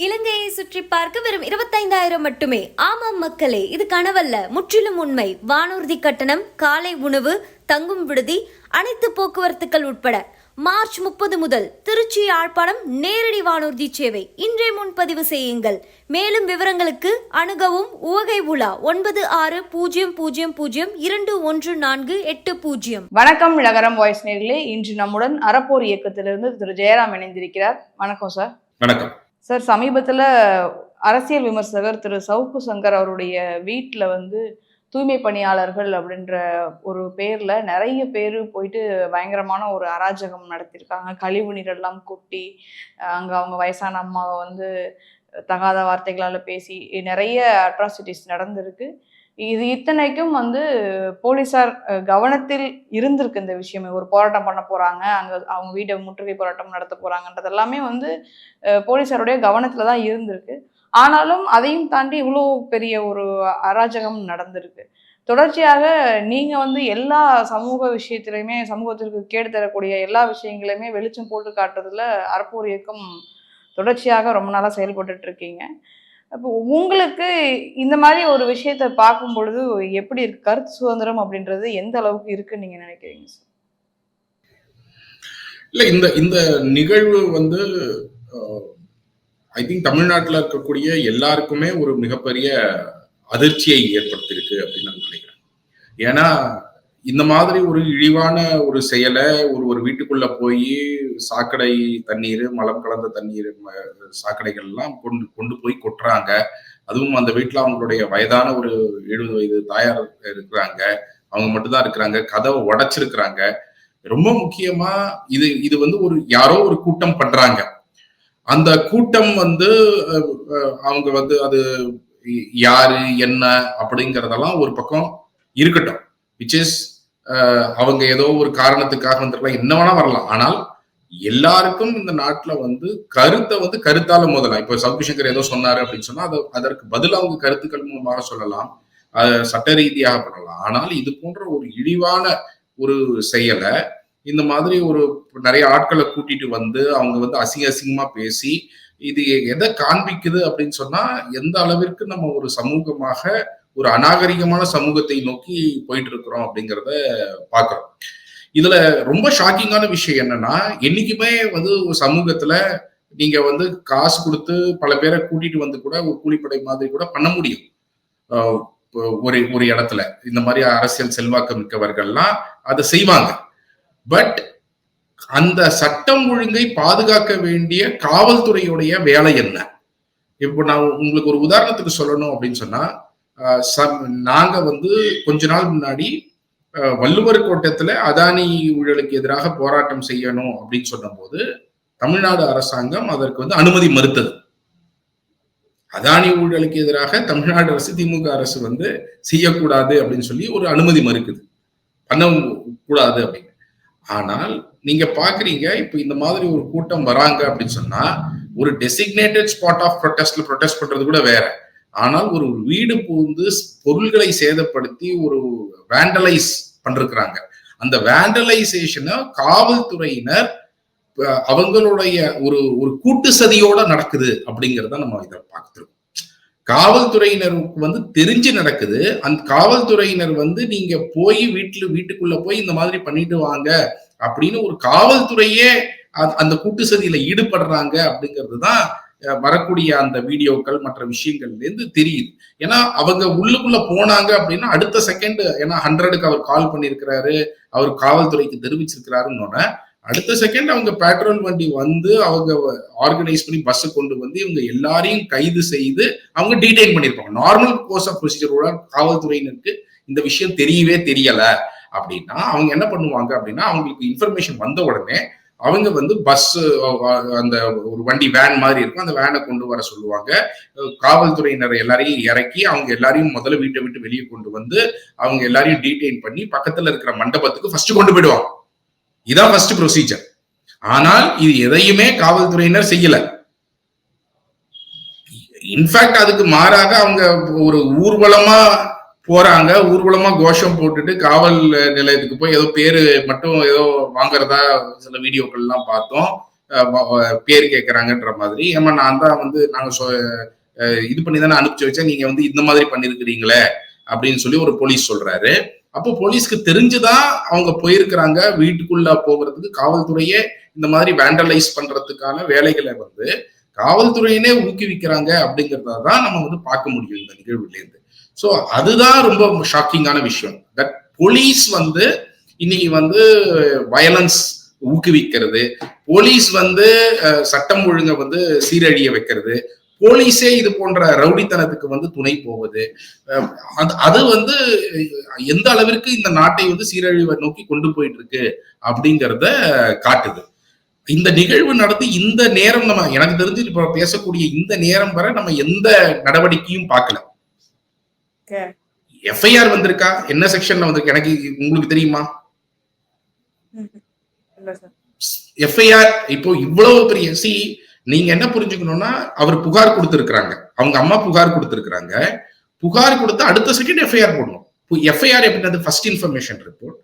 இலங்கையை சுற்றி பார்க்க வெறும் இருபத்தைந்தாயிரம் மட்டுமே. ஆமாம் மக்களே இது கனவல்ல. முற்றிலும் உண்மை. வானூர்தி கட்டணம் காலை உணவு தங்கும் விடுதி அனைத்து போக்குவரத்துக்கள் உட்பட. மார்ச் முப்பது முதல் திருச்சி யாழ்ப்பாணம் நேரடி வானூர்தி சேவை. இன்றே முன்பதிவு செய்யுங்கள். மேலும் விவரங்களுக்கு அணுகவும் உவகை உலா ஒன்பது ஆறு பூஜ்ஜியம் பூஜ்ஜியம் பூஜ்ஜியம் இரண்டு ஒன்று நான்கு எட்டு பூஜ்ஜியம். வணக்கம் நகரம் வாய்ஸ் நேர்களே. இன்று நம்முடன் அறப்போர் இயக்கத்திலிருந்து திரு ஜெயராம் இணைந்திருக்கிறார். வணக்கம் சார். வணக்கம். சார் சமீபத்தில் அரசியல் விமர்சகர் திரு. சவுக்கு சங்கர் அவருடைய வீட்டில் வந்து தூய்மை பணியாளர்கள் அப்படின்ற ஒரு பேரில் நிறைய பேர் போயிட்டு பயங்கரமான ஒரு அராஜகம் நடத்தியிருக்காங்க கழிவு நீரெல்லாம் கொட்டி அங்கே அவங்க வயசான அம்மாவை வந்து தகாத வார்த்தைகளால் பேசி நிறைய அட்ராசிட்டிஸ் நடந்திருக்கு. இது இத்தனைக்கும் வந்து போலீசார் கவனத்தில் இருந்திருக்கு இந்த விஷயமே. ஒரு போராட்டம் பண்ண போகிறாங்க அங்கே அவங்க வீட்டை முற்றுகை போராட்டம் நடத்த போகிறாங்கன்றது எல்லாமே வந்து போலீஸாருடைய போலீசாருடைய தான் இருந்திருக்கு. ஆனாலும் அதையும் தாண்டி இவ்வளோ பெரிய ஒரு அராஜகம் நடந்திருக்கு. தொடர்ச்சியாக நீங்கள் வந்து எல்லா சமூக விஷயத்திலையுமே சமூகத்திற்கு கேடு தரக்கூடிய எல்லா விஷயங்களையுமே வெளிச்சம் போட்டு காட்டுறதுல அறப்போர் இயக்கம் தொடர்ச்சியாக ரொம்ப நாளாக செயல்பட்டுட்ருக்கீங்க இருக்கீங்க. அப்போ உங்களுக்கு இந்த மாதிரி ஒரு விஷயத்த பார்க்கும் பொழுது எப்படி இருக்கு? கருத்து சுதந்திரம் அப்படின்றது எந்த அளவுக்கு இருக்குன்னு நீங்க நினைக்கிறீங்க சார் இல்ல இந்த இந்த நிகழ்வு வந்து ஐ திங்க் தமிழ்நாட்டில் இருக்கக்கூடிய எல்லாருக்குமே ஒரு மிகப்பெரிய அதிர்ச்சியை ஏற்படுத்தியிருக்கு அப்படின்னு நான் நினைக்கிறேன். ஏன்னா இந்த மாதிரி ஒரு இழிவான ஒரு செயலை ஒரு ஒரு வீட்டுக்குள்ள போய் சாக்கடை தண்ணீர் மலம் கலந்த தண்ணீர் சாக்கடைகள்லாம் சாக்கடைகள் எல்லாம் கொண்டு கொண்டு போய் கொட்டுறாங்க. அதுவும் அந்த வீட்டில் அவங்களுடைய வயதான ஒரு எழுபது வயது தாயார் இருக்கிறாங்க. அவங்க மட்டும்தான் இருக்கிறாங்க. கதவை உடைச்சிருக்கிறாங்க. ரொம்ப முக்கியமா இது இது வந்து ஒரு யாரோ ஒரு கூட்டம் பண்றாங்க. அந்த கூட்டம் வந்து அவங்க வந்து அது யாரு என்ன அப்படிங்கறதெல்லாம் ஒரு பக்கம் இருக்கட்டும். விச் இஸ் அவங்க ஏதோ ஒரு காரணத்துக்காக வந்துருக்கலாம் என்ன வேணா வரலாம். ஆனால் எல்லாருக்கும் இந்த நாட்டுல வந்து கருத்தை வந்து கருத்தால மோதலாம். இப்போ சவுக்கு சங்கர் ஏதோ சொன்னாரு அப்படின்னு சொன்னா அது அதற்கு பதில் அவங்க கருத்துக்கள் மூலமாக சொல்லலாம். அது சட்ட ரீதியாக பண்ணலாம். ஆனால் இது போன்ற ஒரு இழிவான ஒரு செயலை இந்த மாதிரி ஒரு நிறைய ஆட்களை கூட்டிட்டு வந்து அவங்க வந்து அசிங்க அசிங்கமா பேசி இது எதை காண்பிக்குது அப்படின்னு சொன்னா எந்த அளவிற்கு நம்ம ஒரு சமூகமாக ஒரு அநாகரிகமான சமூகத்தை நோக்கி போயிட்டு இருக்கிறோம் அப்படிங்கிறத பாக்குறோம் இதுல ரொம்ப ஷாக்கிங்கான விஷயம் என்னன்னா என்னைக்குமே வந்து ஒரு சமூகத்துல நீங்க வந்து காசு கொடுத்து பல பேரை கூட்டிட்டு வந்து கூட ஒரு கூலிப்படை மாதிரி கூட பண்ண முடியும். ஒரு ஒரு இடத்துல. இந்த மாதிரி அரசியல் செல்வாக்கு மிக்கவர்கள்லாம் அதை செய்வாங்க. பட் அந்த சட்டம் ஒழுங்கை பாதுகாக்க வேண்டிய காவல்துறையுடைய வேலை என்ன? இப்போ நான் உங்களுக்கு ஒரு உதாரணத்துக்கு சொல்லணும் அப்படின்னு சொன்னா சம்- நாங்க வந்து கொஞ்ச நாள் முன்னாடி வள்ளுவர் கோட்டத்துல அதானி ஊழலுக்கு எதிராக போராட்டம் செய்யணும் அப்படின்னு சொன்னபோது தமிழ்நாடு அரசாங்கம் அதற்கு வந்து அனுமதி மறுத்தது. அதானி ஊழலுக்கு எதிராக தமிழ்நாடு அரசு திமுக அரசு வந்து செய்யக்கூடாது அப்படின்னு சொல்லி ஒரு அனுமதி மறுக்குது. பண்ண கூடாது அப்படின்னு. ஆனால் நீங்க பாக்குறீங்க இப்ப இந்த மாதிரி ஒரு கூட்டம் வராங்க அப்படின்னு சொன்னா ஒரு டெசிக்னேட்டட் ஸ்பாட் ஆஃப் ப்ரொடெஸ்ட்ல ப்ரொடெஸ்ட் பண்றது கூட வேற. ஆனால் ஒரு வீடு புகுந்து பொருள்களை சேதப்படுத்தி ஒரு வேண்டலைஸ் பண்ணிருக்கிறாங்க அந்த வேண்டலைசேஷனை காவல்துறையினர் அவங்களுடைய ஒரு ஒரு கூட்டு சதியோட நடக்குது அப்படிங்கிறத நம்ம இதை பார்த்துருக்கோம். காவல்துறையினருக்கு வந்து தெரிஞ்சு நடக்குது. அந்த காவல்துறையினர் வந்து நீங்க போய் வீட்டுல வீட்டுக்குள்ள போய் இந்த மாதிரி பண்ணிட்டு வாங்க அப்படின்னு ஒரு காவல்துறையே அந்த- அந்த கூட்டு சதியில ஈடுபடுறாங்க அப்படிங்கிறது தான் வரக்கூடிய அந்த வீடியோக்கள் மற்ற விஷயங்கள்ல இருந்து தெரியுது. ஏன்னா அவங்க உள்ளுக்குள்ள போனாங்க அப்படின்னா அடுத்த செகண்ட் ஏன்னா ஹண்ட்ரடுக்கு அவர் கால் பண்ணியிருக்கிறாரு அவர் காவல்துறைக்கு தெரிவிச்சிருக்கிறாருன்னு அடுத்த செகண்ட் அவங்க பெட்ரோல் வண்டி வந்து அவங்க ஆர்கனைஸ் பண்ணி பஸ் கொண்டு வந்து இவங்க எல்லாரையும் கைது செய்து அவங்க டீடைன் பண்ணியிருப்பாங்க. நார்மல் கோர்ஸ் ஆஃப் ப்ரொசீஜரோட காவல்துறையினருக்கு இந்த விஷயம் தெரியவே தெரியல. அப்படின்னா அவங்க என்ன பண்ணுவாங்க அப்படின்னா அவங்களுக்கு இன்ஃபர்மேஷன் வந்த உடனே அவங்க வந்து பஸ் அந்த ஒரு வண்டி வேன் மாதிரி இருக்கும். அந்த வேனை கொண்டு வர சொல்லுவாங்க. காவல்துறையினர் எல்லாரையும் இறக்கி அவங்க எல்லாரையும் முதல்ல வீட்டை விட்டு வெளியே கொண்டு வந்து அவங்க எல்லாரையும் டீடைன் பண்ணி பக்கத்துல இருக்கிற மண்டபத்துக்கு ஃபர்ஸ்ட் கொண்டு போயிடுவாங்க. இதான் ஃபர்ஸ்ட் ப்ரொசீஜர் ஆனால் இது எதையுமே காவல்துறையினர் செய்யல. இன்ஃபேக்ட் அதுக்கு மாறாக அவங்க ஒரு ஊர்வலமா போறாங்க. ஊர்வலமா கோஷம் போட்டுட்டு காவல் நிலையத்துக்கு போய் ஏதோ பேரு மட்டும் ஏதோ வாங்குறதா சில வீடியோக்கள் எல்லாம் பார்த்தோம் பேர் கேட்கறாங்கன்ற மாதிரி. ஏமா நான் தான் வந்து நாங்க சொ- இது பண்ணி தானே அனுப்பிச்சு வச்சேன். நீங்க வந்து இந்த மாதிரி பண்ணிருக்கிறீங்களே அப்படின்னு சொல்லி ஒரு போலீஸ் சொல்றாரு. அப்போ போலீஸ்க்கு தெரிஞ்சுதான் அவங்க போயிருக்கிறாங்க. வீட்டுக்குள்ள போகிறதுக்கு காவல்துறையே இந்த மாதிரி வேண்டலைஸ் பண்றதுக்கான வேலைகளை வந்து காவல்துறையினே ஊக்குவிக்கிறாங்க அப்படிங்கறத தான் நம்ம வந்து பார்க்க முடியும் இந்த நிகழ்வுலேருந்து ஸோ அதுதான் ரொம்ப ஷாக்கிங்கான விஷயம். தட் போலீஸ் வந்து இன்னைக்கு வந்து வயலன்ஸ் ஊக்குவிக்கிறது. போலீஸ் வந்து சட்டம் ஒழுங்கை வந்து சீரழிய வைக்கிறது. போலீஸே இது போன்ற ரவுடித்தனத்துக்கு வந்து துணை போவது. அது அது வந்து எந்த அளவிற்கு இந்த நாட்டை வந்து சீரழிவை நோக்கி கொண்டு போயிட்டு இருக்கு அப்படிங்கிறத காட்டுது. இந்த நிகழ்வு நடந்து இந்த நேரம் நம்ம எனக்கு தெரிஞ்சு இப்ப பேசக்கூடிய இந்த நேரம் வரை நம்ம எந்த நடவடிக்கையும் பார்க்கல. எஃப்ஐஆர் வந்திருக்கா? என்ன செக்ஷன்ல வந்திருக்கு? எனக்கு உங்களுக்கு தெரியுமா? எஃப்ஐஆர் இப்போ இவ்வளவு பெரிய சி நீங்க என்ன புரிஞ்சுக்கணும்னா அவர் புகார் கொடுத்திருக்கிறாங்க. அவங்க அம்மா புகார் கொடுத்திருக்கிறாங்க. புகார் கொடுத்து அடுத்த செகண்ட் எஃப்ஐஆர் போடணும். எஃப்ஐஆர் எப்படின்றது ஃபர்ஸ்ட் இன்ஃபர்மேஷன் ரிப்போர்ட்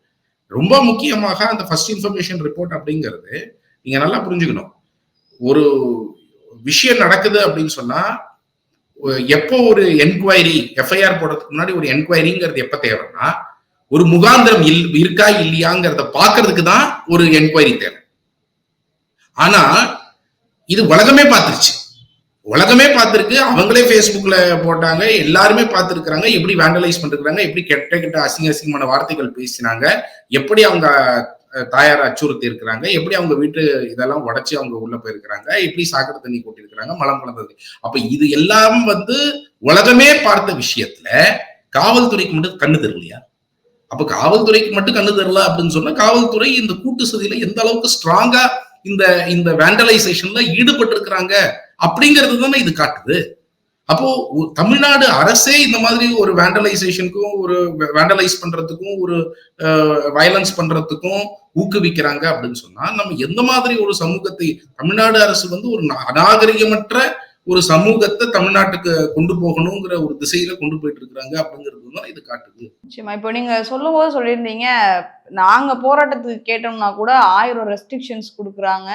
ரொம்ப முக்கியமாக அந்த ஃபர்ஸ்ட் இன்ஃபர்மேஷன் ரிப்போர்ட் அப்படிங்கிறது நீங்க நல்லா புரிஞ்சுக்கணும். ஒரு விஷயம் நடக்குது அப்படின்னு சொன்னா எப்போ ஒரு என்கொயரி எஃப்ஐஆர் போடுறதுக்கு முன்னாடி ஒரு என்கொயரிங்கிறது எப்ப தேவைன்னா ஒரு முகாந்திரம் இல் இருக்கா இல்லையாங்கிறத பாக்குறதுக்கு தான் ஒரு என்கொயரி தேவை. ஆனா இது உலகமே பார்த்துருச்சு. உலகமே பார்த்துருக்கு அவங்களே ஃபேஸ்புக்ல போட்டாங்க எல்லாருமே பார்த்துருக்குறாங்க எப்படி வேண்டலைஸ் பண்ணிருக்காங்க எப்படி கெட்ட கெட்ட அசிங்க அசிங்கமான வார்த்தைகள் பேசினாங்க எப்படி அவங்க தாயார் அச்சுறுத்தி இருக்கிறாங்க எப்படி அவங்க வீட்டு இதெல்லாம் உடச்சி அவங்க உள்ள போயிருக்கிறாங்க? எப்படி சாக்கடை தண்ணி கொட்டிருக்கிறாங்க மலம் கலந்தது. அப்ப இது எல்லாம் வந்து உலகமே பார்த்த விஷயத்துல காவல்துறைக்கு மட்டும் கண்ணு தெரியலையா அப்ப காவல்துறைக்கு மட்டும் கண்ணு தெரியல அப்படின்னு சொன்னா காவல்துறை இந்த கூட்டு சதியில எந்த அளவுக்கு ஸ்ட்ராங்கா இந்த இந்த வேண்டலைசேஷன்ல ஈடுபட்டு இருக்கிறாங்க அப்படிங்கிறது தானே இது காட்டுது. அப்போ தமிழ்நாடு அரசே இந்த மாதிரி ஒரு வேண்டலைசேஷனுக்கும் ஒரு வேண்டலைஸ் பண்றதுக்கும் ஒரு வயலன்ஸ் பண்றதுக்கும் ஊக்குவிக்கிறாங்க அப்படின்னு சொன்னா நம்ம எந்த மாதிரி ஒரு சமூகத்தை தமிழ்நாடு அரசு வந்து ஒரு நா- அநாகரிகமற்ற ஒரு சமூகத்தை தமிழ்நாட்டுக்கு கொண்டு போகணுங்கிற ஒரு திசையில கொண்டு போயிட்டு இருக்கிறாங்க அப்படிங்கிறது தான் இது காட்டுது. நிச்சயமா. இப்போ நீங்க சொல்லும் போது சொல்லியிருந்தீங்க நாங்க போராட்டத்துக்கு கேட்டோம்னா கூட ஆயிரம் ரெஸ்ட்ரிக்ஷன்ஸ் கொடுக்குறாங்க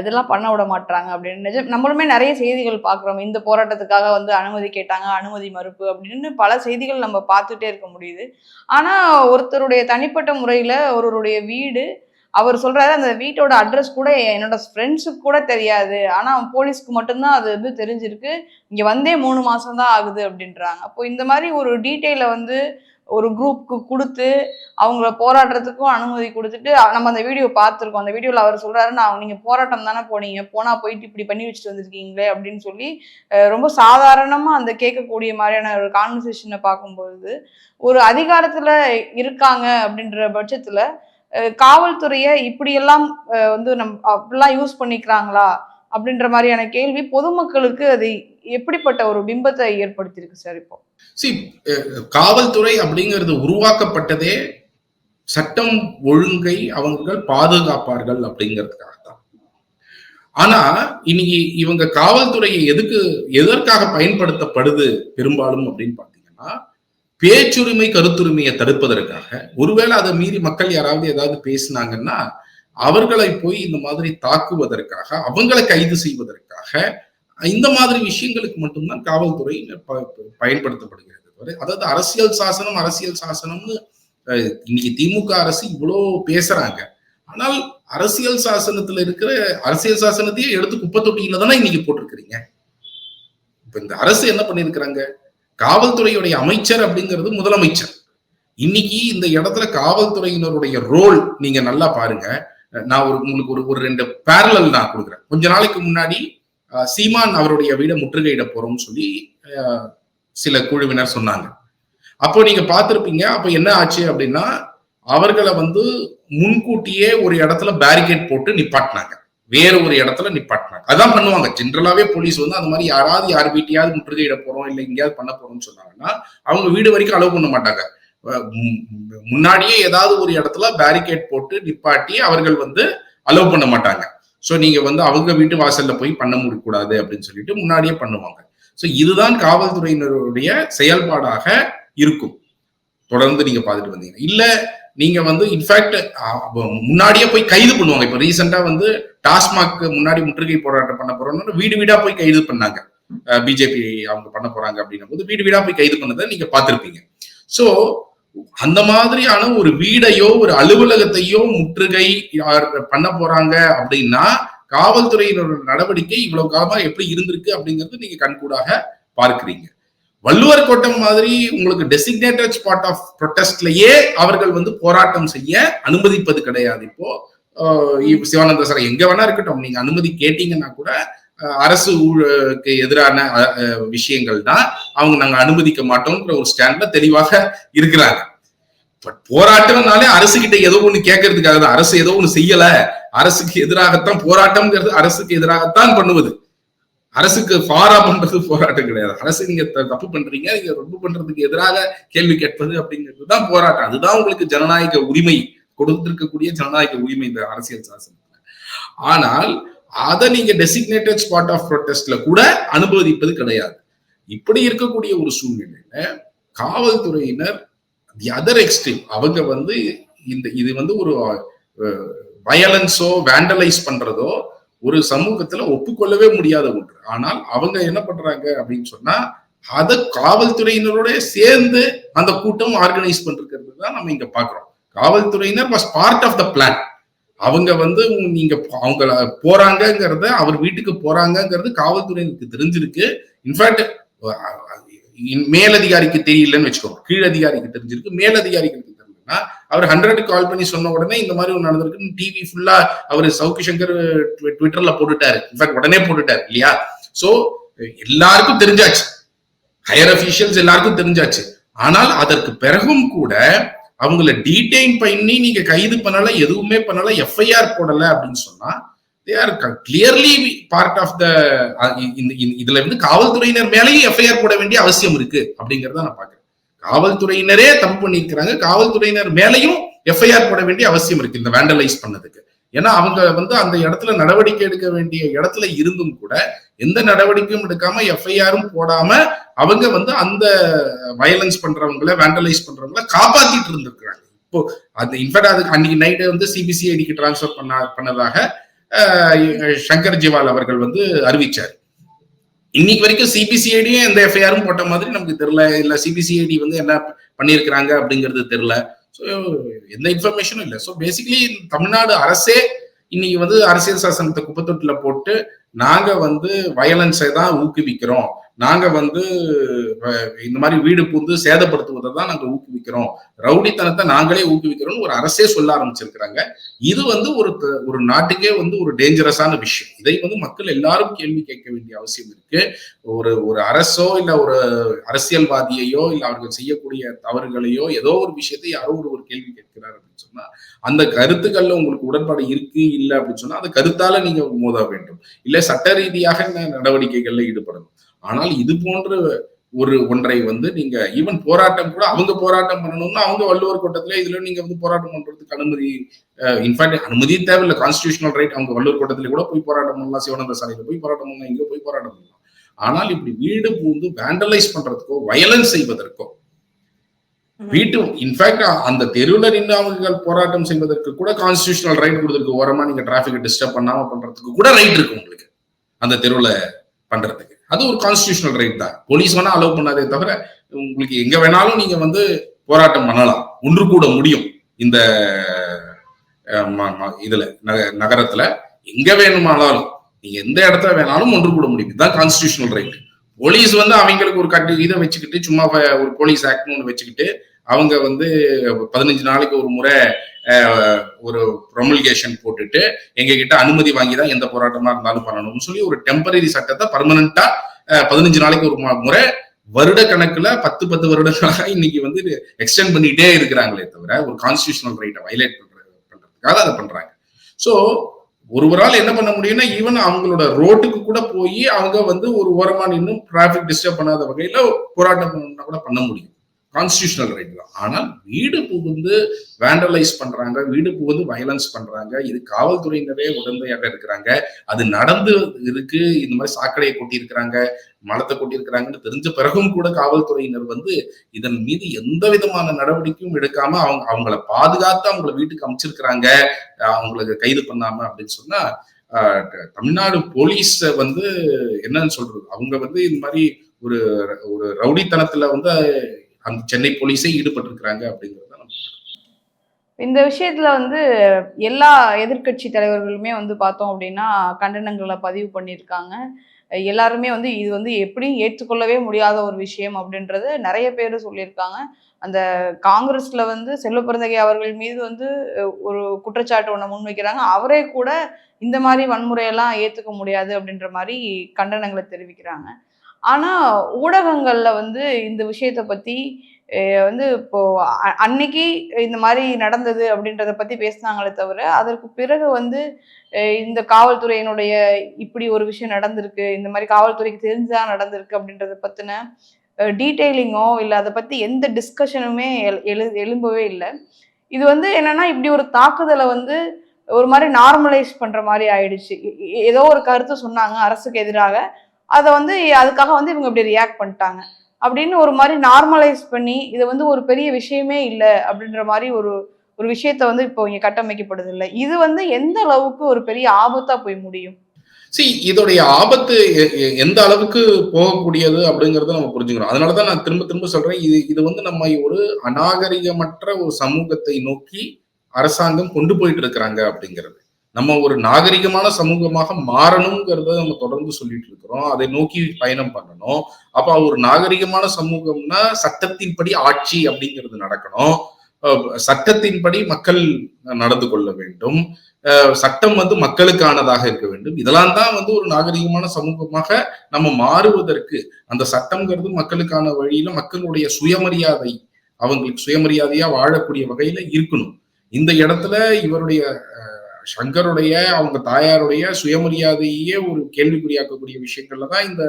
இதெல்லாம் பண்ண விட மாட்டாங்க அப்படின்னு நிஜம். நம்மளுமே நிறைய செய்திகள் பார்க்குறோம். இந்த போராட்டத்துக்காக வந்து அனுமதி கேட்டாங்க அனுமதி மறுப்பு அப்படின்னு பல செய்திகள் நம்ம பார்த்துட்டே இருக்க முடியுது. ஆனால் ஒருத்தருடைய தனிப்பட்ட முறையில் ஒருவருடைய வீடு அவர் சொல்றாரு அந்த வீட்டோட அட்ரஸ் கூட என்னோட ஃப்ரெண்ட்ஸுக்கு கூட தெரியாது. ஆனா போலீஸ்க்கு மட்டும்தான் அது வந்து தெரிஞ்சிருக்கு. இங்க வந்தே மூணு மாசம் தான் ஆகுது அப்படின்றாங்க. அப்போ இந்த மாதிரி ஒரு டீட்டெயில வந்து ஒரு குரூப்க்கு கொடுத்து அவங்கள போராடுறதுக்கும் அனுமதி கொடுத்துட்டு நம்ம அந்த வீடியோ பார்த்துருக்கோம். அந்த வீடியோவில் அவர் சொல்றாரு நான் நீங்க போராட்டம் தானே போனீங்க. போனா போயிட்டு இப்படி பண்ணி வச்சுட்டு வந்திருக்கீங்களே அப்படின்னு சொல்லி ரொம்ப சாதாரணமா அந்த கேட்கக்கூடிய மாதிரியான ஒரு கான்வர்சேஷனை பார்க்கும்பொழுது ஒரு அதிகாரத்துல இருக்காங்க அப்படின்ற பட்சத்துல காவல்துறையை இப்படியெல்லாம் வந்து நம் அப்படிலாம் யூஸ் பண்ணிக்கிறாங்களா? அப்படின்ற மாதிரியான கேள்வி பொதுமக்களுக்கு அது எப்படிப்பட்ட ஒரு பிம்பத்தை ஏற்படுத்தியிருக்கு சார் இப்போ? சி காவல்துறை அப்படிங்கிறது உருவாக்கப்பட்டதே சட்டம் ஒழுங்கை அவங்கள் பாதுகாப்பார்கள் அப்படிங்கிறதுக்காக தான் ஆனா இன்னைக்கு இவங்க காவல்துறையை எதுக்கு எதற்காக பயன்படுத்தப்படுது பெரும்பாலும் அப்படின்னு பாத்தீங்கன்னா பேச்சுரிமை கருத்துரிமையை தடுப்பதற்காக ஒருவேளை அதை மீறி மக்கள் யாராவது ஏதாவது பேசினாங்கன்னா அவர்களை போய் இந்த மாதிரி தாக்குவதற்காக அவங்களை கைது செய்வதற்காக இந்த மாதிரி விஷயங்களுக்கு மட்டும்தான் காவல்துறை ப- பயன்படுத்தப்படுகிறது அதாவது அரசியல் சாசனம் அரசியல் சாசனம்னு இன்னைக்கு திமுக அரசு இவ்வளோ பேசுறாங்க. ஆனால் அரசியல் சாசனத்துல இருக்கிற அரசியல் சாசனத்தையே எடுத்து குப்பை தொட்டியில தானே இன்னைக்கு போட்டிருக்கிறீங்க. இப்ப இந்த அரசு என்ன பண்ணிருக்கிறாங்க காவல்துறையுடைய அமைச்சர் அப்படிங்கிறது முதலமைச்சர். இன்னைக்கு இந்த இடத்துல காவல்துறையினருடைய ரோல் நீங்க நல்லா பாருங்க. நான் ஒரு உங்களுக்கு ஒரு ஒரு ரெண்டு பேரலல் நான் கொடுக்குறேன். கொஞ்ச நாளைக்கு முன்னாடி அஹ், சீமான் அவருடைய வீடை முற்றுகையிட போறோம்னு சொல்லி சில குழுவினர் சொன்னாங்க. அப்போ நீங்க பார்த்திருப்பீங்க அப்போ என்ன ஆச்சு அப்படின்னா அவர்களை வந்து முன்கூட்டியே ஒரு இடத்துல பேரிகேட் போட்டு நிப்பாட்டினாங்க. வேற ஒரு இடத்துல நிப்பாட்டினாங்க. அதான் பண்ணுவாங்க. ஜென்ரலாவே போலீஸ் வந்து அந்த மாதிரி யாராவது யார் வீட்டையாவது முற்றுகையிட போறோம் இல்லை எங்கேயாவது பண்ண போறோம்னு சொன்னாங்கன்னா அவங்க வீடு வரைக்கும் அலோவ் பண்ண மாட்டாங்க. முன்னாடியே ஏதாவது ஒரு இடத்துல பேரிகேட் போட்டு நிப்பாட்டி அவர்கள் வந்து அலோவ் பண்ண மாட்டாங்க. ஸோ நீங்க வந்து அவங்க வீட்டு வாசல்ல போய் பண்ண முடியக்கூடாது அப்படின்னு சொல்லிட்டு முன்னாடியே பண்ணுவாங்க. ஸோ இதுதான் காவல்துறையினருடைய செயல்பாடாக இருக்கும். தொடர்ந்து நீங்க பார்த்துட்டு வந்தீங்க இல்ல நீங்க வந்து இன்ஃபேக்ட் முன்னாடியே போய் கைது பண்ணுவாங்க. இப்ப ரீசெண்டா வந்து டாஸ்மாக் முன்னாடி முற்றுகை போராட்டம் பண்ண போறோம்னு வீடு வீடா போய் கைது பண்ணாங்க. பிஜேபி அவங்க பண்ண போறாங்க அப்படின்னும் போது வீடு வீடா போய் கைது பண்ணதை நீங்க பாத்திருப்பீங்க சோ அந்த மாதிரியான ஒரு வீடையோ ஒரு அலுவலகத்தையோ முற்றுகை யார் பண்ண போறாங்க அப்படின்னா காவல்துறையினோட நடவடிக்கை இவ்வளவு காலமா எப்படி இருந்திருக்கு அப்படிங்கிறது நீங்க கண்கூடாக பார்க்கிறீங்க. வள்ளுவர் கோட்டம் மாதிரி உங்களுக்கு டெசிக்னேட்டட் ஸ்பாட் ஆஃப் ப்ரொட்டஸ்ட்லயே அவர்கள் வந்து போராட்டம் செய்ய அனுமதிப்பது கிடையாது. இப்போ சிவானந்த சார் எங்க வேணா இருக்கட்டும். நீங்க அனுமதி கேட்டீங்கன்னா கூட அரசு ஊழலுக்கு எதிரான விஷயங்கள் தான் அவங்க நாங்க அனுமதிக்க மாட்டோம்ன்ற ஒரு ஸ்டாண்ட்ல தெளிவாக இருக்கிறாங்க. பட் போராட்டம்னாலே அரசு கிட்ட ஏதோ ஒண்ணு கேட்கறதுக்காக தான் அரசு ஏதோ ஒண்ணு செய்யல. அரசுக்கு எதிராகத்தான் போராட்டம்ங்கிறது அரசுக்கு எதிராகத்தான் பண்ணுவது. அரசுக்கு ஃபாரா பண்றது போராட்டம் கிடையாது. அரசு நீங்க த- தப்பு பண்றீங்க நீங்க ரொம்ப பண்றதுக்கு எதிராக கேள்வி கேட்பது அப்படிங்கிறது தான் போராட்டம். அதுதான் உங்களுக்கு ஜனநாயக உரிமை கொடுத்திருக்கக்கூடிய ஜனநாயக உரிமை இந்த அரசியல் சாசனத்துல. ஆனால் அதை நீங்க டெசிக்னேட்டட் ஸ்பாட் ஆஃப் ப்ரொடெஸ்ட்ல கூட அனுமதிப்பது கிடையாது. இப்படி இருக்கக்கூடிய ஒரு சூழ்நிலையில காவல்துறையினர் தி அதர் எக்ஸ்ட்ரீம் அவங்க வந்து இந்த இது வந்து ஒரு வயலன்ஸோ வேண்டலைஸ் பண்றதோ ஒரு சமூகத்துல ஒப்புக்கொள்ளவே முடியாத ஒன்று. ஆனால் அவங்க என்ன பண்றாங்க அப்படின்னு சொன்னா அதை காவல்துறையினரோட சேர்ந்து அந்த கூட்டம் ஆர்கனைஸ் பண்றது தான் நம்ம இங்க பாக்குறோம். காவல்துறையினர் was part of the plan அவங்க வந்து நீங்க அவங்க போறாங்கங்கிறத அவர் வீட்டுக்கு போறாங்கங்கிறது காவல்துறையினருக்கு தெரிஞ்சிருக்கு. இன்ஃபேக்ட் மேலதிகாரிக்கு தெரியலன்னு வச்சுக்கோங்க. கீழ் அதிகாரிக்கு தெரிஞ்சிருக்கு. மேலதிகாரிகளுக்கு அவர் ஹண்ட்ரட் கால் பண்ணி சொன்ன உடனே இந்த மாதிரி ஒன்று நடந்திருக்குன்னு டிவி ஃபுல்லா அவர் சவுக்கு சங்கர் ட்விட்டர்ல போட்டுட்டாரு. இன்ஃபேக்ட் உடனே போட்டுட்டாரு இல்லையா? சோ எல்லாருக்கும் தெரிஞ்சாச்சு. ஹையர் அபிஷியல்ஸ் எல்லாருக்கும் தெரிஞ்சாச்சு. ஆனால் அதற்கு பிறகும் கூட அவங்கள டீடைன் பண்ணி நீங்க கைது பண்ணல எதுவுமே பண்ணல எஃப்ஐஆர் போடல அப்படின்னு சொன்னா they are clearly part of the இதுல இருந்து காவல்துறையினர் மேலேயும் எஃப்ஐஆர் போட வேண்டிய அவசியம் இருக்கு அப்படிங்கறத நான் பாக்குறேன் காவல்துறையினரே தப்பு நிற்கிறாங்க காவல்துறையினர் மேலேயும் எஃப்ஐஆர் போட வேண்டிய அவசியம் இருக்கு இந்த வேண்டலைஸ் பண்ணதுக்கு. ஏன்னா அவங்க வந்து அந்த இடத்துல நடவடிக்கை எடுக்க வேண்டிய இடத்துல இருந்தும் கூட எந்த நடவடிக்கையும் எடுக்காம எஃப்ஐஆரும் போடாம அவங்க வந்து அந்த வயலன்ஸ் பண்றவங்கள வேண்டலைஸ் பண்றவங்கள காப்பாத்திட்டு இருந்திருக்கிறாங்க. இப்போ அந்த இன்ஃபேக்ட் அதுக்கு அன்னைக்கு நைட்டு வந்து சிபிசிஐடிக்கு டிரான்ஸ்ஃபர் பண்ண பண்ணதாக சங்கர் ஜிவால் அவர்கள் வந்து அறிவிச்சார். இன்னைக்கு வரைக்கும் சிபிசிஐடியும் எந்த எஃப்ஐஆரும் போட்ட மாதிரி நமக்கு தெரியல. இல்ல சிபிசிஐடி வந்து என்ன பண்ணியிருக்கிறாங்க அப்படிங்கிறது தெரியல. ஸோ எந்த இன்ஃபர்மேஷனும் இல்லை. ஸோ பேசிக்கலி தமிழ்நாடு அரசே இன்னைக்கு வந்து அரசியல் சாசனத்தை குப்பத்தொட்டில போட்டு நாங்க வந்து வயலன்ஸை தான் ஊக்குவிக்கிறோம். நாங்க வந்து இந்த மாதிரி வீடு புந்து சேதப்படுத்துவதை தான் நாங்க ஊக்குவிக்கிறோம். ரவுடித்தனத்தை நாங்களே ஊக்குவிக்கிறோம்னு ஒரு அரசே சொல்ல ஆரம்பிச்சிருக்கிறாங்க. இது வந்து ஒரு ஒரு நாட்டுக்கே வந்து ஒரு டேஞ்சரஸான விஷயம். இதை வந்து மக்கள் எல்லாரும் கேள்வி கேட்க வேண்டிய அவசியம் இருக்கு. ஒரு ஒரு அரசோ இல்ல ஒரு அரசியல்வாதியையோ இல்ல அவர்கள் செய்யக்கூடிய தவறுகளையோ ஏதோ ஒரு விஷயத்தை யாரோ ஒரு ஒரு கேள்வி கேட்கிறார் அப்படின்னு சொன்னா அந்த கருத்துக்கள்ல உங்களுக்கு உடன்பாடு இருக்கு இல்ல அப்படின்னு சொன்னா அந்த கருத்தால நீங்க மோத வேண்டும். இல்ல சட்ட ரீதியாக நடவடிக்கைகள்ல ஈடுபடணும். ஆனால் இது போன்ற ஒரு ஒன்றை வந்து நீங்க ஈவன் போராட்டம் கூட அவங்க போராட்டம் பண்ணணும்னா அவங்க வள்ளுவர் கோட்டத்துல இதுல நீங்க வந்து போராட்டம் பண்றதுக்கு அனுமதி இன்ஃபேக்ட் அனுமதி தேவையில்லை. கான்ஸ்டியூஷனல் ரைட் அவங்க வள்ளுவர் கோட்டத்துல கூட போய் போராட்டம் பண்ணலாம். சிவானந்த சாலையில போய் போராட்டம் பண்ணலாம். இங்க போய் போராட்டம் பண்ணலாம். ஆனால் இப்படி வீடு பூந்து வேண்டலைஸ் பண்றதுக்கோ வயலன்ஸ் செய்வதற்கோ வீட்டு இன்ஃபேக்ட் அந்த தெருவுல நின்று அவங்க போராட்டம் செய்வதற்கு கூட கான்ஸ்டியூஷனல் ரைட் கொடுத்துருக்கு. ஓரமா நீங்க டிராபிக் டிஸ்டர்ப் பண்ணாம பண்றதுக்கு கூட ரைட் இருக்கு உங்களுக்கு. அந்த தெருவுல பண்றதுக்கு. அது ஒரு கான்ஸ்டியூஷனல் ரைட் தான். போலீஸ் வேணா அலோவ் பண்ணாதே தவிர உங்களுக்கு எங்க வேணாலும் நீங்க வந்து போராட்டம் பண்ணலாம். ஒன்று கூட முடியும். இந்த இதுல நகரத்துல எங்க வேணுமானாலும் நீங்க எந்த இடத்துல வேணாலும் ஒன்று கூட முடியும். இதுதான் கான்ஸ்டியூஷனல் ரைட் போலீஸ் வந்து அவங்களுக்கு ஒரு கட்டு இதை வச்சுக்கிட்டு சும்மா ஒரு போலீஸ் ஆக்ட்னு ஒன்று வச்சுக்கிட்டு அவங்க வந்து பதினஞ்சு நாளைக்கு ஒரு முறை ஒரு ப்ரொமல்கேஷன் போட்டுட்டு எங்க கிட்ட அனுமதி வாங்கி தான் எந்த போராட்டமா இருந்தாலும் பண்ணணும்னு சொல்லி ஒரு டெம்பரரி சட்டத்தை பர்மனண்டா பதினஞ்சு நாளைக்கு ஒரு முறை வருட கணக்குல பத்து பத்து வருடங்களாக இன்னைக்கு வந்து எக்ஸ்டெண்ட் பண்ணிட்டே இருக்கிறாங்களே தவிர ஒரு கான்ஸ்டியூஷனல் ரைட்டை வைலேட் பண்றது பண்றதுக்காக அதை பண்றாங்க. ஸோ ஒருவரால் என்ன பண்ண முடியும்னா ஈவன் அவங்களோட ரோட்டுக்கு கூட போய் அவங்க வந்து ஒரு ஓரமா நின்று டிராபிக் டிஸ்டர்ப் பண்ணாத வகையில போராட்டம் பண்ணணும்னா கூட பண்ண முடியும். கான்ஸ்டியூஷனல் ரைட் தான். ஆனால் வீடு புகுந்து வேண்டலைஸ் பண்றாங்க வீடு புகுந்து வயலன்ஸ் பண்றாங்க இது காவல்துறையினரே உடந்தையாக இருக்கிறாங்க. அது நடந்து இருக்கு இந்த மாதிரி சாக்கடையை கொட்டியிருக்கிறாங்க மலத்தை கொட்டியிருக்கிறாங்கன்னு தெரிஞ்ச பிறகும் கூட காவல்துறையினர் வந்து இதன் மீது எந்த விதமான நடவடிக்கையும் எடுக்காம அவங்க அவங்கள பாதுகாத்து அவங்கள வீட்டுக்கு அமைச்சிருக்கிறாங்க. அவங்களுக்கு கைது பண்ணாம அப்படின்னு சொன்னா தமிழ்நாடு போலீஸ் வந்து என்னன்னு சொல்றது? அவங்க வந்து இந்த மாதிரி ஒரு ஒரு ரவுடித்தனத்துல வந்து அந்த சென்னை போலீஸே ஈடுபட்டிருக்கிறாங்க அப்படிங்கறத இந்த விஷயத்துல வந்து எல்லா எதிர்க்கட்சி தலைவர்களுமே வந்து பார்த்தோம் அப்படின்னா கண்டனங்களை பதிவு பண்ணியிருக்காங்க. எல்லாருமே வந்து இது வந்து எப்படியும் ஏற்றுக்கொள்ளவே முடியாத ஒரு விஷயம் அப்படின்றது நிறைய பேர் சொல்லியிருக்காங்க. அந்த காங்கிரஸ்ல வந்து செல்வ பிறந்தகை அவர்கள் மீது வந்து ஒரு குற்றச்சாட்டு ஒன்று முன்வைக்கிறாங்க. அவரே கூட இந்த மாதிரி வன்முறையெல்லாம் ஏற்றுக்க முடியாது அப்படின்ற மாதிரி கண்டனங்களை தெரிவிக்கிறாங்க. ஆனால் ஊடகங்களில் வந்து இந்த விஷயத்தை பற்றி வந்து இப்போ அன்னைக்கு இந்த மாதிரி நடந்தது அப்படின்றத பற்றி பேசினாங்களே தவிர அதற்கு பிறகு வந்து இந்த காவல்துறையினுடைய இப்படி ஒரு விஷயம் நடந்திருக்கு இந்த மாதிரி காவல்துறைக்கு தெரிஞ்சா நடந்திருக்கு அப்படின்றத பற்றின டீட்டெயிலிங்கோ இல்லை அதை பற்றி எந்த டிஸ்கஷனுமே எழு எழும்பவே இல்லை. இது வந்து என்னன்னா இப்படி ஒரு தாக்குதலை வந்து ஒரு மாதிரி நார்மலைஸ் பண்ணுற மாதிரி ஆயிடுச்சு. ஏதோ ஒரு கருத்து சொன்னாங்க அரசுக்கு எதிராக. அதை வந்து அதுக்காக வந்து இவங்க இப்படி ரியாக்ட் பண்ணிட்டாங்க. அப்படின்னு ஒரு மாதிரி நார்மலைஸ் பண்ணி இதை வந்து ஒரு பெரிய விஷயமே இல்லை அப்படின்ற மாதிரி ஒரு ஒரு விஷயத்த வந்து இப்போ இங்க கட்டமைக்கப்படுது இல்லை இது வந்து எந்த அளவுக்கு ஒரு பெரிய ஆபத்தா போய் முடியும்? சி இதோடைய ஆபத்து எ- எ- எந்த அளவுக்கு போகக்கூடியது அப்படிங்கறத நம்ம புரிஞ்சுக்கணும். அதனாலதான் நான் திரும்ப திரும்ப சொல்றேன் இது இது வந்து நம்ம ஒரு அநாகரிகமற்ற ஒரு சமூகத்தை நோக்கி அரசாங்கம் கொண்டு போயிட்டு இருக்கிறாங்க அப்படிங்கிறது. நம்ம ஒரு நாகரிகமான சமூகமாக மாறணுங்கிறத நம்ம தொடர்ந்து சொல்லிட்டு இருக்கிறோம். அதை நோக்கி பயணம் பண்ணணும். அப்ப ஒரு நாகரிகமான சமூகம்னா சட்டத்தின்படி ஆட்சி அப்படிங்கிறது நடக்கணும். சட்டத்தின்படி மக்கள் நடந்து கொள்ள வேண்டும். சட்டம் வந்து மக்களுக்கானதாக இருக்க வேண்டும். இதெல்லாம் தான் வந்து ஒரு நாகரிகமான சமூகமாக நம்ம மாறுவதற்கு அந்த சட்டம்ங்கிறது மக்களுக்கான வழியில மக்களுடைய சுயமரியாதை அவங்களுக்கு சுயமரியாதையா வாழக்கூடிய வகையில இருக்கணும். இந்த இடத்துல இவருடைய சங்கருடைய அவங்க தாயாருடைய சுயமரியாதையே ஒரு கேள்விக்குறியாக்கக்கூடிய விஷயங்கள்ல தான் இந்த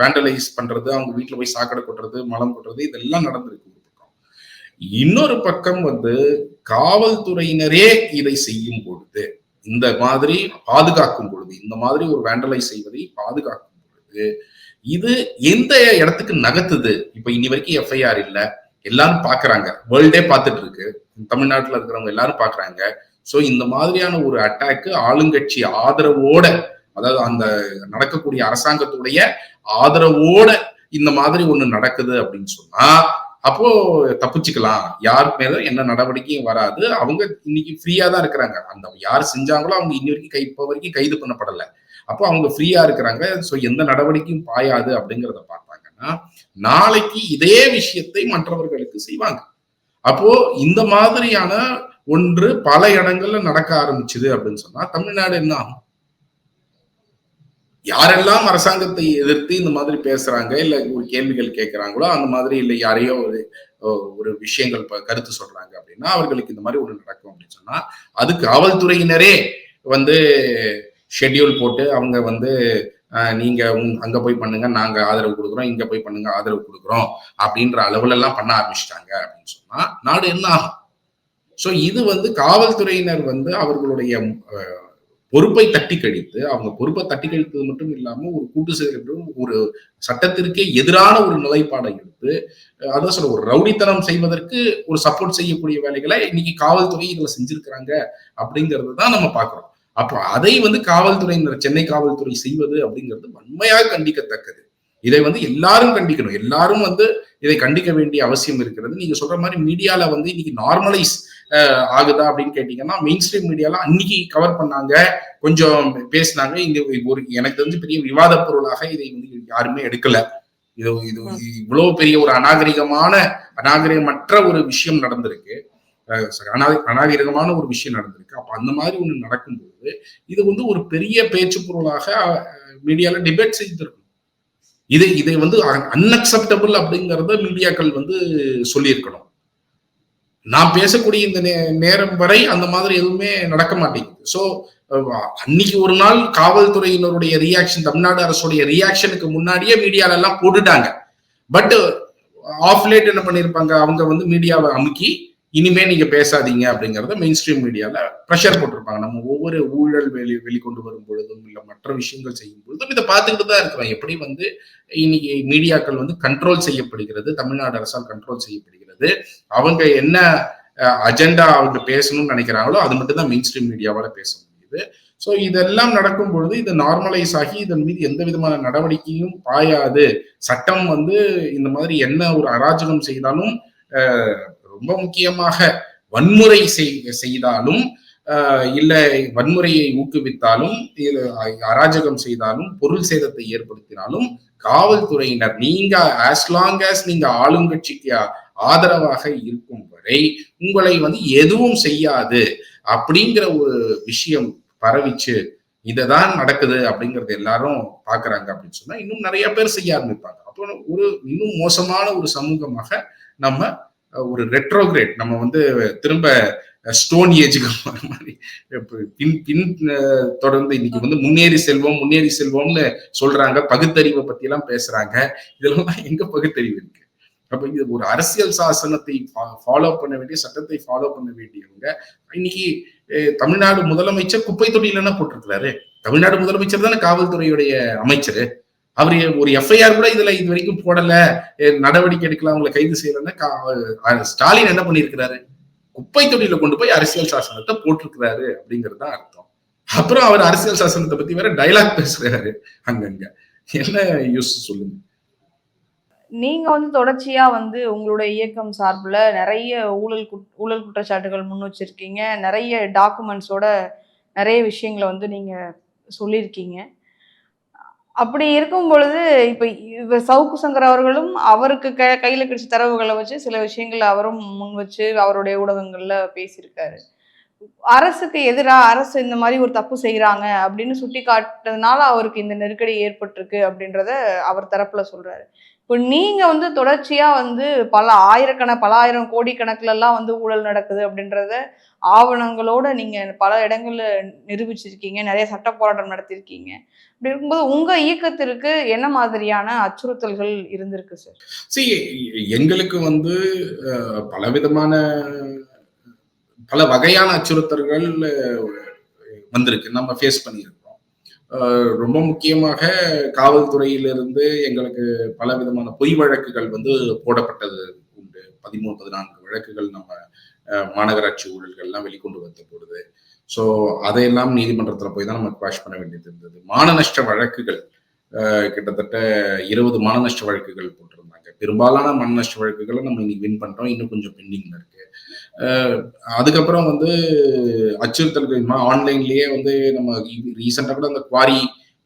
வேண்டலைஸ் பண்றது அவங்க வீட்டுல போய் சாக்கடை கொட்டுறது மலம் கொட்டுறது இதெல்லாம் நடந்திருக்கு ஒரு பக்கம். இன்னொரு பக்கம் வந்து காவல்துறையினரே இதை செய்யும் பொழுது இந்த மாதிரி பாதுகாக்கும் பொழுது இந்த மாதிரி ஒரு வேண்டலைஸ் செய்வதை பாதுகாக்கும் பொழுது இது எந்த இடத்துக்கு நகர்த்துது? இப்ப இனி வரைக்கும் எஃப்ஐஆர் இல்லை. எல்லாரும் பாக்குறாங்க. வேர்ல்டே பார்த்துட்டு இருக்கு தமிழ்நாட்டுல இருக்கிறவங்க எல்லாரும் பாக்குறாங்க. ஸோ இந்த மாதிரியான ஒரு அட்டாக்கு ஆளுங்கட்சி ஆதரவோட அதாவது அந்த நடக்கக்கூடிய அரசாங்கத்துடைய ஆதரவோட இந்த மாதிரி ஒண்ணு நடக்குது அப்படின்னு சொன்னா அப்போ தப்பிச்சுக்கலாம். யார் மேல என்ன நடவடிக்கையும் வராது. அவங்க இன்னைக்கு ஃப்ரீயா தான் இருக்கிறாங்க. அந்த யார் செஞ்சாங்களோ அவங்க இன்னி வரைக்கும் கை இப்போ வரைக்கும் கைது பண்ணப்படலை. அப்போ அவங்க ஃப்ரீயா இருக்கிறாங்க. ஸோ எந்த நடவடிக்கையும் பாயாது அப்படிங்கிறத பண்ணிட்டாங்கன்னா நாளைக்கு இதே விஷயத்தை மற்றவர்களுக்கு செய்வாங்க. அப்போ இந்த மாதிரியான ஒன்று பல இடங்கள்ல நடக்க ஆரம்பிச்சுது அப்படின்னு சொன்னா தமிழ்நாடு என்ன ஆகும்? யாரெல்லாம் அரசாங்கத்தை எதிர்த்து இந்த மாதிரி பேசுறாங்க இல்ல ஒரு கேள்விகள் கேட்கிறாங்களோ அந்த மாதிரி இல்லை யாரையோ ஒரு ஒரு விஷயங்கள் கருத்து சொல்றாங்க அப்படின்னா அவர்களுக்கு இந்த மாதிரி ஒண்ணு நடக்கும் அப்படின்னு சொன்னா அது காவல்துறையினரே வந்து ஷெட்யூல் போட்டு அவங்க வந்து நீங்க அங்க போய் பண்ணுங்க நாங்க ஆதரவு கொடுக்குறோம் இங்க போய் பண்ணுங்க ஆதரவு கொடுக்குறோம் அப்படின்ற அளவுல எல்லாம் பண்ண ஆரம்பிச்சிட்டாங்க அப்படின்னு சொன்னா நாடு என்ன ஆகும்? ஸோ இது வந்து காவல்துறையினர் வந்து அவர்களுடைய பொறுப்பை தட்டி கழித்து அவங்க பொறுப்பை தட்டி கழித்தது மட்டும் இல்லாம ஒரு கூட்டு செயல் ஒரு சட்டத்திற்கே எதிரான ஒரு நிலைப்பாடை எடுத்து அதான் சொல்ல ஒரு ரவுடித்தனம் செய்வதற்கு ஒரு சப்போர்ட் செய்யக்கூடிய வேலைகளை இன்னைக்கு காவல்துறை இதுல செஞ்சிருக்கிறாங்க அப்படிங்கிறது தான் நம்ம பார்க்கிறோம். அப்போ அதை வந்து காவல்துறையினர் சென்னை காவல்துறை செய்வது அப்படிங்கிறது வன்மையாக கண்டிக்கத்தக்கது. இதை வந்து எல்லாரும் கண்டிக்கணும். எல்லாரும் வந்து இதை கண்டிக்க வேண்டிய அவசியம் இருக்கிறது. நீங்க சொல்ற மாதிரி மீடியால வந்து இன்னைக்கு நார்மலைஸ் ஆகுதா அப்படின்னு கேட்டீங்கன்னா மெயின் ஸ்ட்ரீம் மீடியால அன்னைக்கு கவர் பண்ணாங்க கொஞ்சம் பேசினாங்க. இங்க ஒரு எனக்கு தெரிஞ்சு பெரிய விவாத பொருளாக இதை வந்து யாருமே எடுக்கல. இது இது இவ்வளவு பெரிய ஒரு அநாகரிகமான அநாகரிகமற்ற ஒரு விஷயம் நடந்திருக்கு. அநாகரிகமான ஒரு விஷயம் நடந்திருக்கு. அப்ப அந்த மாதிரி ஒண்ணு நடக்கும்போது இது வந்து ஒரு பெரிய பேச்சு பொருளாக மீடியால டிபேட் செய்திருக்கும். இதை இதை வந்து அன்அக்செப்டபிள் அப்படிங்கிறத மீடியாக்கள் வந்து சொல்லியிருக்கணும். நான் பேசக்கூடிய இந்த நே- நேரம் வரை அந்த மாதிரி எதுவுமே நடக்க மாட்டேங்குது. ஸோ அன்னைக்கு ஒரு நாள் காவல்துறையினருடைய ரியாக்ஷன் தமிழ்நாடு அரசுடைய ரியாக்ஷனுக்கு முன்னாடியே மீடியால எல்லாம் போட்டுட்டாங்க. பட் ஆஃப் லேட் என்ன பண்ணியிருப்பாங்க அவங்க வந்து மீடியாவை அமுக்கி இனிமே நீங்க பேசாதீங்க அப்படிங்கறத மெயின் ஸ்ட்ரீம் மீடியால ப்ரெஷர் போட்டிருப்பாங்க. நம்ம ஒவ்வொரு ஊழல் வெளி வெளிக்கொண்டு வரும் பொழுதும் இல்ல மற்ற விஷயங்கள் செய்யும் பொழுதும் இதை பார்த்துக்கிட்டு தான் இருக்கிறோம். எப்படி வந்து இன்னைக்கு மீடியாக்கள் வந்து கண்ட்ரோல் செய்யப்படுகிறது தமிழ்நாடு அரசால் கண்ட்ரோல் செய்யப்படுகிறது அவங்க என்ன அஜெண்டா அவங்க பேசணும்னு நினைக்கிறாங்களோ அது மட்டும் தான் மெயின் ஸ்ட்ரீம் மீடியாவால பேச முடியுது. ஸோ இதெல்லாம் நடக்கும் பொழுது இது நார்மலைஸ் ஆகி இதன் மீது எந்த விதமான நடவடிக்கையும் பாயாது. சட்டம் வந்து இந்த மாதிரி என்ன ஒரு அராஜகம் செய்தாலும் ரொம்ப முக்கியமாக வன்முறை செய்- செய்தாலும் இல்லை வன்முறையை ஊக்குவித்தாலும் அராஜகம் செய்தாலும் பொருள் சேதத்தை ஏற்படுத்தினாலும் காவல்துறையினர் நீங்க ஆஸ் லாங் ஆஸ் நீங்க ஆளுங்கட்சிக்கு ஆதரவாக இருக்கும் வரை உங்களை வந்து எதுவும் செய்யாது அப்படிங்கிற ஒரு விஷயம் பரவிச்சு இததான் நடக்குது அப்படிங்கறது எல்லாரும் பாக்குறாங்க அப்படின்னு சொன்னா இன்னும் நிறைய பேர் செய்ய ஆரம்பிப்பாங்க. அப்போ ஒரு இன்னும் மோசமான ஒரு சமூகமாக நம்ம ஒரு ரெட்ரோகிரேட் நம்ம வந்து திரும்ப ஸ்டோன் ஏஜுக்கு வர மாதிரி. பின் பின் தொடர்ந்து இன்னைக்கு வந்து முன்னேறி செல்வோம் முன்னேறி செல்வோம்னு சொல்றாங்க. பகுத்தறிவை பத்தி எல்லாம் பேசுறாங்க. இதெல்லாம் எங்க பகுத்தறிவு இருக்கு? அப்ப இது ஒரு அரசியல் சாசனத்தை ஃபாலோ பண்ண வேண்டிய சட்டத்தை ஃபாலோ பண்ண வேண்டியவங்க இன்னைக்கு தமிழ்நாடு முதலமைச்சர் குப்பை தொட்டியில போட்டிருக்கிறாரு. தமிழ்நாடு முதலமைச்சர் தானே காவல்துறையுடைய அமைச்சர். அவர் ஒரு எஃப்ஐஆர் கூட இதுல இது வரைக்கும் போடல. நடவடிக்கை எடுக்கலாம் அவங்களை கைது செய்யலன்னா கா- ஸ்டாலின் என்ன பண்ணியிருக்கிறாரு? குப்பை தொட்டியில கொண்டு போய் அரசியல் சாசனத்தை போட்டிருக்கிறாரு அப்படிங்கிறது தான் அர்த்தம். அப்புறம் அவர் அரசியல் சாசனத்தை பத்தி வேற டைலாக் பேசுறாரு அங்கங்க. என்ன யூஸ் சொல்லுங்க? நீங்க வந்து தொடர்ச்சியா வந்து உங்களுடைய இயக்கம் சார்பில் நிறைய ஊழல் குட்- ஊழல் குற்றச்சாட்டுகள் முன் வச்சிருக்கீங்க. நிறைய டாக்குமெண்ட்ஸோட நிறைய விஷயங்களை வந்து நீங்க சொல்லியிருக்கீங்க. அப்படி இருக்கும் பொழுது இப்போ இவ சவுக்கு சங்கர் அவர்களும் அவருக்கு க கையில் கிடைச்ச தரவுகளை வச்சு சில விஷயங்களை அவரும் முன் வச்சு அவருடைய ஊடகங்களில் பேசியிருக்காரு. அரசுக்கு எதிராக அரசு இந்த மாதிரி ஒரு தப்பு செய்கிறாங்க அப்படின்னு சுட்டி காட்டுறதுனால அவருக்கு இந்த நெருக்கடி ஏற்பட்டிருக்கு அப்படின்றத அவர் தரப்பில் சொல்கிறாரு இப்போ நீங்கள் வந்து தொடர்ச்சியாக வந்து பல ஆயிரக்கண பல ஆயிரம் கோடி கணக்குலலாம் வந்து ஊழல் நடக்குது அப்படின்றத ஆவணங்களோட நீங்கள் பல இடங்களில் நிரூபிச்சிருக்கீங்க. நிறைய சட்ட போராட்டம் நடத்திருக்கீங்க. அப்படி இருக்கும்போது உங்கள் இயக்கத்திற்கு என்ன மாதிரியான அச்சுறுத்தல்கள் இருந்திருக்கு சார்? சி எங்களுக்கு வந்து பலவிதமான பல வகையான அச்சுறுத்தல்கள் வந்திருக்கு. நம்ம ஃபேஸ் பண்ணியிருக்கோம். ரொம்ப முக்கியமாக காவல்துறையிலிருந்து எங்களுக்கு பல விதமான பொய் வழக்குகள் வந்து போடப்பட்டது உண்டு. பதிமூணு பதினான்கு வழக்குகள் நம்ம மாநகராட்சி ஊழல்கள்லாம் வெளிக்கொண்டு வந்த பொழுது. ஸோ அதையெல்லாம் நீதிமன்றத்தில் போய் தான் நம்ம குவாஷ் பண்ண வேண்டியது இருந்தது. மான நஷ்ட வழக்குகள் கிட்டத்தட்ட இருபது மான நஷ்ட வழக்குகள் போட்டிருந்தாங்க பெரும்பாலான மண் நஷ்ட வழக்குகளை நம்ம இன்னைக்கு வின் பண்றோம். இன்னும் கொஞ்சம் பெண்டிங்ல இருக்கு. அதுக்கப்புறம் வந்து அச்சுறுத்தல்கள் ஆன்லைன்லயே வந்து நம்ம ரீசெண்டாக கூட அந்த குவாரி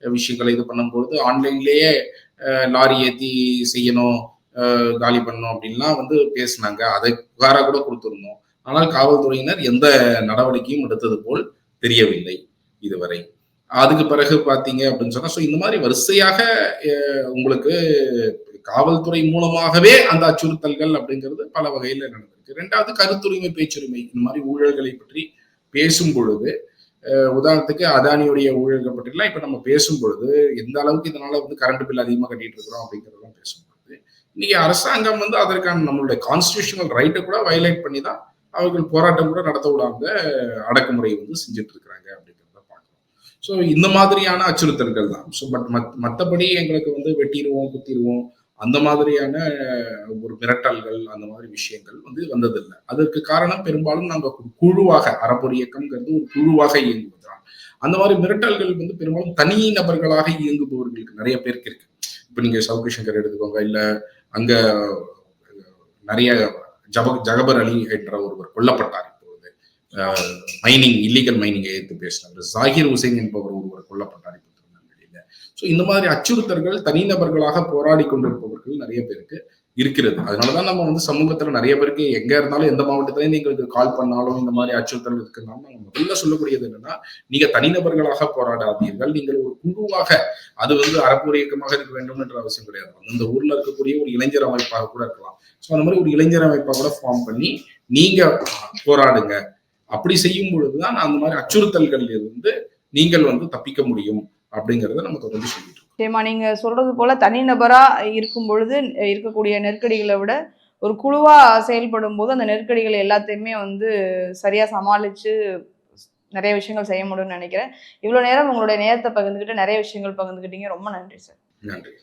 விஷயங்களை இது பண்ணும்பொழுது ஆன்லைன்லயே லாரி ஏத்தி செய்யணும் காலி பண்ணணும் அப்படின்லாம் வந்து பேசினாங்க. அதை புகாராக கூட கொடுத்துருந்தோம். ஆனால் காவல்துறையினர் எந்த நடவடிக்கையும் எடுத்தது போல் தெரியவில்லை இதுவரை. அதுக்கு பிறகு பார்த்தீங்க அப்படின்னு சொன்னால் ஸோ இந்த மாதிரி வரிசையாக உங்களுக்கு காவல்துறை மூலமாகவே அந்த அச்சுறுத்தல்கள் அப்படிங்கிறது பல வகையில நடந்திருக்கு. ரெண்டாவது கருத்துரிமை பேச்சுரிமை இந்த மாதிரி ஊழல்களை பற்றி பேசும் பொழுது உதாரணத்துக்கு அதானியுடைய ஊழல்கள் பற்றிலாம் இப்போ நம்ம பேசும் பொழுது எந்த அளவுக்கு இதனால வந்து கரண்ட் பில் அதிகமாக கட்டிட்டு இருக்கிறோம் அப்படிங்கிறதெல்லாம் பேசும்பொழுது இன்னைக்கு அரசாங்கம் வந்து அதற்கான நம்மளுடைய கான்ஸ்டியூஷனல் ரைட்டை கூட வயலேட் பண்ணி தான் அவர்கள் போராட்டம் கூட நடத்த விடாம அடக்குமுறை வந்து செஞ்சுட்டு இருக்கிறாங்க அப்படிங்கிறத பார்க்கிறோம். ஸோ இந்த மாதிரியான அச்சுறுத்தல்கள் தான். ஸோ பட் மத் மற்றபடி எங்களுக்கு வந்து வெட்டிடுவோம் குத்திடுவோம் அந்த மாதிரியான ஒரு மிரட்டல்கள் அந்த மாதிரி விஷயங்கள் வந்து வந்ததில்லை. அதற்கு காரணம் பெரும்பாலும் நாங்கள் குழுவாக அறப்பொரு இயக்கம்ங்கிறது ஒரு குழுவாக இயங்குவதுதான். அந்த மாதிரி மிரட்டல்கள் வந்து பெரும்பாலும் தனி நபர்களாக இயங்குபவர்களுக்கு நிறைய பேருக்கு இருக்கு. இப்போ நீங்க சவுக்கு சங்கர் எடுத்துக்கோங்க இல்ல அங்க நிறைய ஜப ஜகபர் அலி என்ற ஒருவர் கொல்லப்பட்டார் இப்பொழுது. மைனிங் இல்லீகல் மைனிங்கை எதிர்த்து பேசினார் ஜாகிர் ஹுசைன் என்பவர் ஒருவர் கொல்லப்பட்டார் இப்போ ஸோ இந்த மாதிரி அச்சுறுத்தல்கள் தனிநபர்களாக போராடி கொண்டிருப்பவர்கள் நிறைய பேருக்கு இருக்கிறது. அதனாலதான் நம்ம வந்து சமூகத்துல நிறைய பேருக்கு எங்க இருந்தாலும் எந்த மாவட்டத்திலையும் நீங்களுக்கு கால் பண்ணாலும் இந்த மாதிரி அச்சுறுத்தல் இருக்குனாலும் நம்ம முதல்ல சொல்லக்கூடியது என்னன்னா நீங்க தனிநபர்களாக போராடாதீர்கள். நீங்கள் ஒரு குழுவாக அது வந்து அறப்போர் இயக்கமாக இருக்க வேண்டும் என்ற அவசியம் கிடையாது. அந்த ஊர்ல இருக்கக்கூடிய ஒரு இளைஞர் அமைப்பாக கூட இருக்கலாம். ஸோ அந்த மாதிரி ஒரு இளைஞர் அமைப்பாக கூட ஃபார்ம் பண்ணி நீங்க போராடுங்க. அப்படி செய்யும் பொழுதுதான் அந்த மாதிரி அச்சுறுத்தல்கள் இருந்து நீங்கள் வந்து தப்பிக்க முடியும். அப்படிங்கறத நம்ம தொடர்ந்து சொல்லிட்டு நிச்சயமா நீங்க சொல்றது போல தனிநபரா இருக்கும் பொழுது இருக்கக்கூடிய நெருக்கடிகளை விட ஒரு குழுவா செயல்படும் போது அந்த நெருக்கடிகள் எல்லாத்தையுமே வந்து சரியா சமாளிச்சு நிறைய விஷயங்கள் செய்ய முடியும்னு நினைக்கிறேன். இவ்வளவு நேரம் உங்களுடைய நேரத்தை பகிர்ந்துக்கிட்டு நிறைய விஷயங்கள் பகிர்ந்துக்கிட்டீங்க ரொம்ப நன்றி சார். நன்றி.